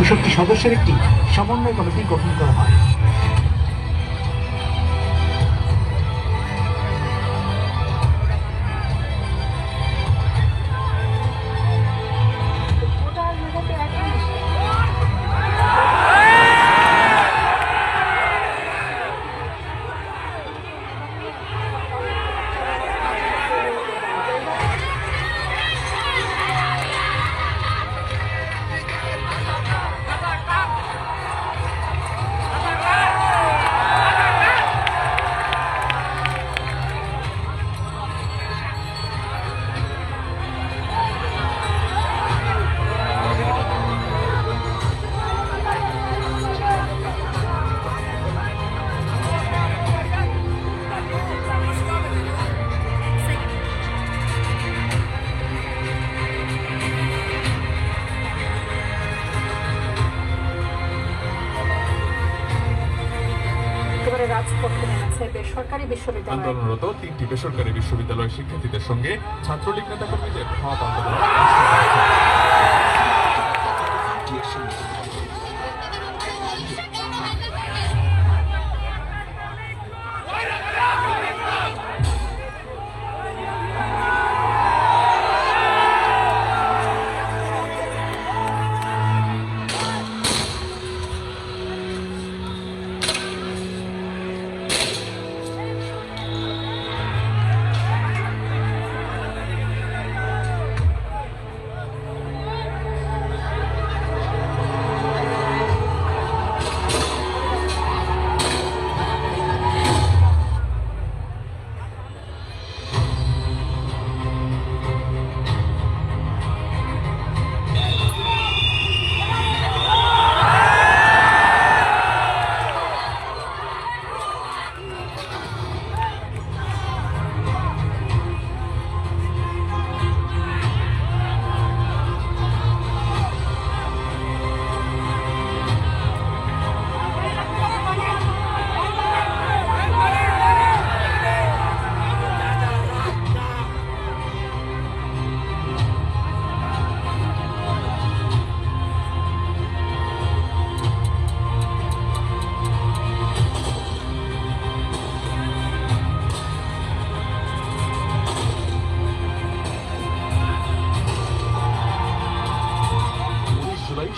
পঁয়ষট্টি সদস্যের একটি সমন্বয় কমিটি গঠন করা হয়। বেসরকারি বিশ্ববিদ্যালয়। আন্দোলনরত তিনটি বেসরকারি বিশ্ববিদ্যালয়ের শিক্ষার্থীদের সঙ্গে ছাত্রলীগ নেতাকর্মীদের কর্মীদের আন্দোলন।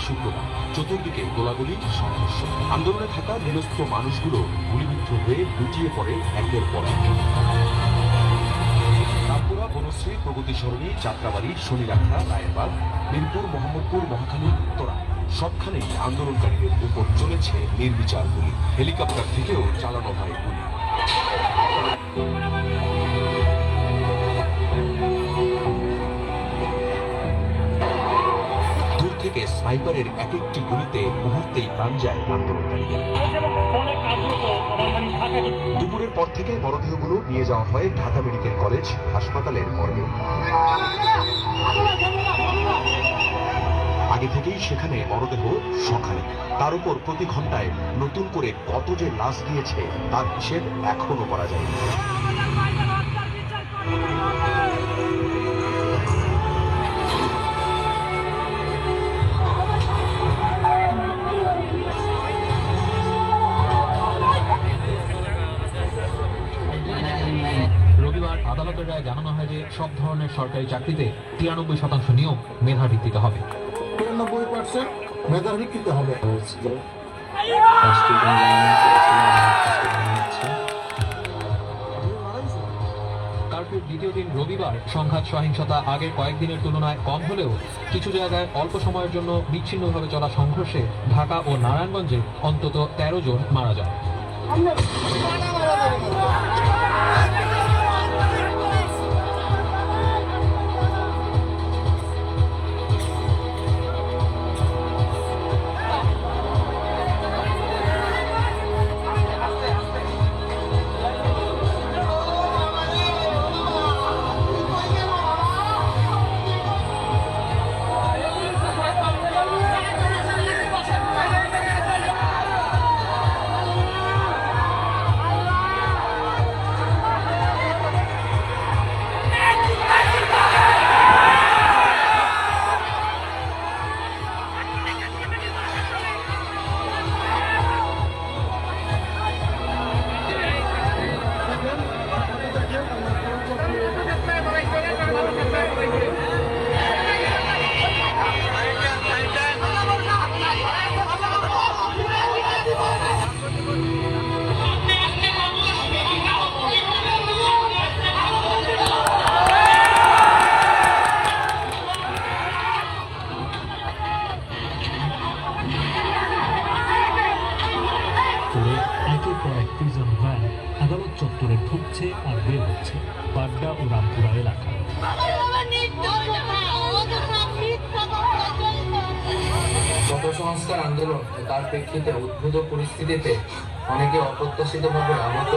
শুক্রবার চতুর্দিকে গোলাগুলি সংঘর্ষ। আন্দোলনে থাকা নিরস্ত্র মানুষগুলো গুলিবিদ্ধ হয়ে লুটিয়ে পড়ে একের পর রামপুরা, বনশ্রী প্রগতি সরণি যাত্রাবাড়ি শনিরাখা রায়েরবাগ মিরপুর, মোহাম্মদপুর, মহাখালী, উত্তরা। সবখানেই আন্দোলনকারীদের উপর চলেছে নির্বিচার গুলি। হেলিকপ্টার থেকেও চালানো হয় গুলি। থেকে স্নাইপারের এক একটি গুলিতে মুহূর্তেই প্রাণ যায় আন্দোলনকারীদের দুপুরের পর থেকে মরদেহগুলো নিয়ে যাওয়া হয় ঢাকা মেডিকেল কলেজ হাসপাতালের মর্গে। আগে থেকেই সেখানে মরদেহ সকালে। তার উপর প্রতি ঘন্টায় নতুন করে কত যে লাশ দিয়েছে তার হিসেব এখনও করা যায়নি। যে সব ধরনের সরকারি চাকরিতে তিরানব্বই শতাংশ নিয়োগ মেধার ভিত্তিতে হবে। তিরানব্বই পার্সেন্ট মেধার ভিত্তিতে হবে। কার্ফিউর দ্বিতীয় দিন রবিবার সংঘাত সহিংসতা আগের কয়েকদিনের তুলনায় কম হলেও কিছু জায়গায় অল্প সময়ের জন্য বিচ্ছিন্নভাবে চলা সংঘর্ষে ঢাকা ও নারায়ণগঞ্জে অন্তত তেরো জন মারা যায় ঢুকছে আর বের হচ্ছে পাড্ডা ও রামপুরা গত সংস্কার আন্দোলন তার প্রেক্ষিতে উদ্ভূত পরিস্থিতিতে অনেকে অপ্রত্যাশিতভাবে আহত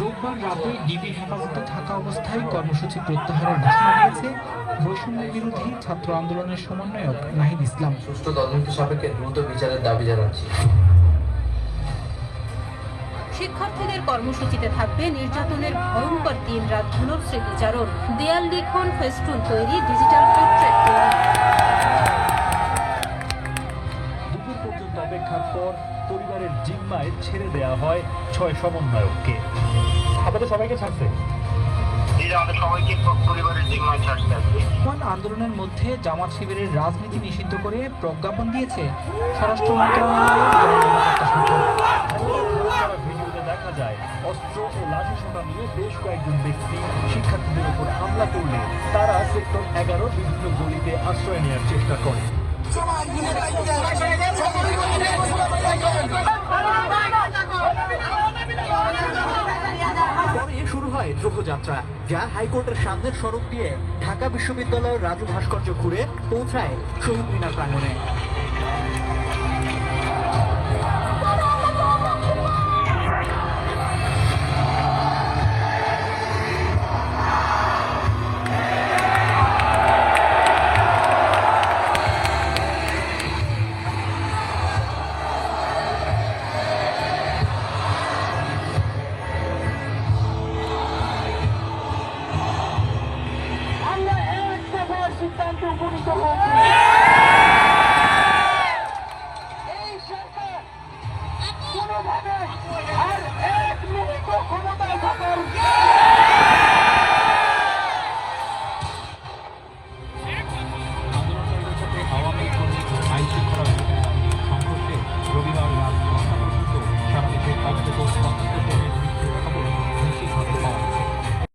রোববার রাতে ডিবি হেফাজতে থাকা অবস্থায় কর্মসূচি প্রত্যাহারের ঘোষণা দিয়েছে বৈষম্য বিরোধী ছাত্র আন্দোলনের সমন্বয়ক নাহিদ ইসলাম। সুষ্ঠু তদন্ত সাপেক্ষে দ্রুত বিচারের দাবি জানাচ্ছি। শিক্ষার্থীদের কর্মসূচিতে থাকবে নির্যাতনের ভয়ঙ্কর দিন রাতগুলোর স্মৃতিচারণ দেয়াল লিখন ফেস্টুন তৈরি ডিজিটাল পোর্ট্রেট তৈরি। দুপুর পর্যন্ত অপেক্ষার পর পরিবারের জিম্মায় ছেড়ে দেয়া হয় ছয় সমন্বয়ককে। আপনাদের সবাইকে ছাড়ছে। বর্তমান আন্দোলনের মধ্যে জামাত শিবিরের রাজনীতি নিষিদ্ধ করে প্রজ্ঞাপন দিয়েছে স্বরাষ্ট্র ভিডিওতে দেখা যায় অস্ত্র ও লাঠি সোটা নিয়ে বেশ কয়েকজন ব্যক্তি শিক্ষার্থীদের উপর হামলা করলে তারা সেক্টর এগারো বিভিন্ন গলিতে আশ্রয় নেওয়ার চেষ্টা করে। হয় ধ্রুবযাত্রা, যা হাইকোর্টের সামনের সড়ক দিয়ে ঢাকা বিশ্ববিদ্যালয়ের রাজু ভাস্কর্য ঘুরে পৌঁছায় শহীদ মিনার প্রাঙ্গণে। ンプを保